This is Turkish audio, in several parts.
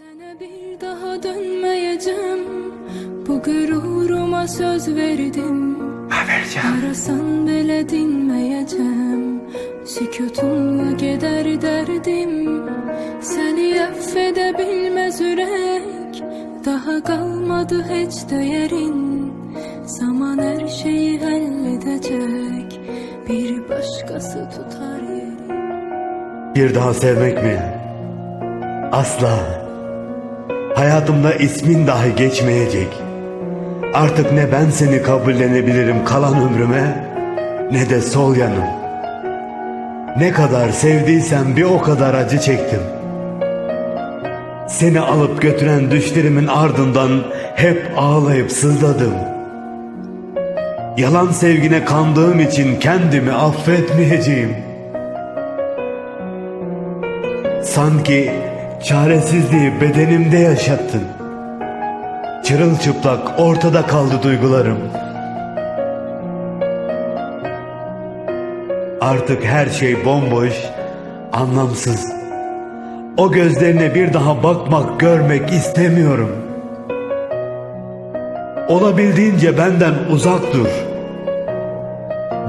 Sene bir daha dönmeyeceğim. Bu gururuma söz verdim. Arasan bile dinmeyeceğim. Sükutunla gider derdim. Seni affedebilmez yürek. Daha kalmadı hiç değerin. Zaman her şeyi halledecek. Bir başkası tutar yerini Bir daha sevmek mi? Asla. Hayatımda ismin dahi geçmeyecek. Artık ne ben seni kabullenebilirim kalan ömrüme ne de sol yanım. Ne kadar sevdiysem bir o kadar acı çektim. Seni alıp götüren düşlerimin ardından hep ağlayıp sızladım. Yalan sevgine kandığım için kendimi affetmeyeceğim. Sanki çaresizliği bedenimde yaşattın. Çırılçıplak ortada kaldı duygularım. Artık her şey bomboş, anlamsız. O gözlerine bir daha bakmak, görmek istemiyorum. Olabildiğince benden uzak dur.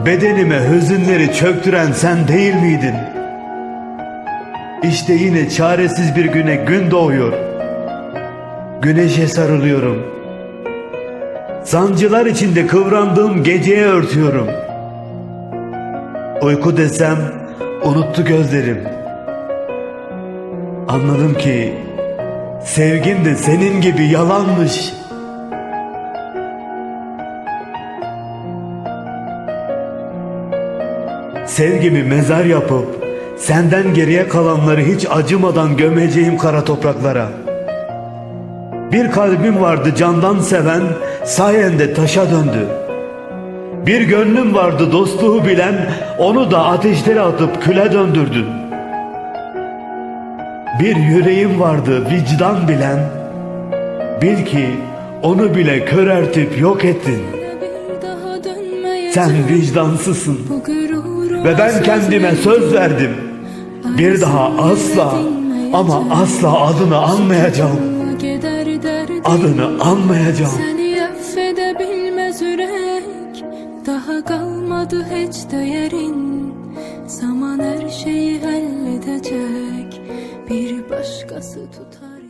Bedenime hüzünleri çöktüren sen değil miydin? İşte yine çaresiz bir güne gün doğuyor. Güneşe sarılıyorum. Sancılar içinde kıvrandığım geceye örtüyorum. Uyku desem unuttu gözlerim. Anladım ki sevgin de senin gibi yalanmış. Sevgimi mezar yapıp senden geriye kalanları hiç acımadan gömeceğim kara topraklara. Bir kalbim vardı candan seven sayende taşa döndü. Bir gönlüm vardı dostluğu bilen onu da ateşlere atıp küle döndürdün. Bir yüreğim vardı vicdan bilen bil ki onu bile körertip yok ettin. Sen vicdansızsın. Ve ben kendime söz verdim. Bir daha asla ama asla adını anmayacağım. Adını anmayacağım. Seni affedebilmez yürek Daha kalmadı hiç değerin Zaman her şeyi halledecek Bir başkası tutar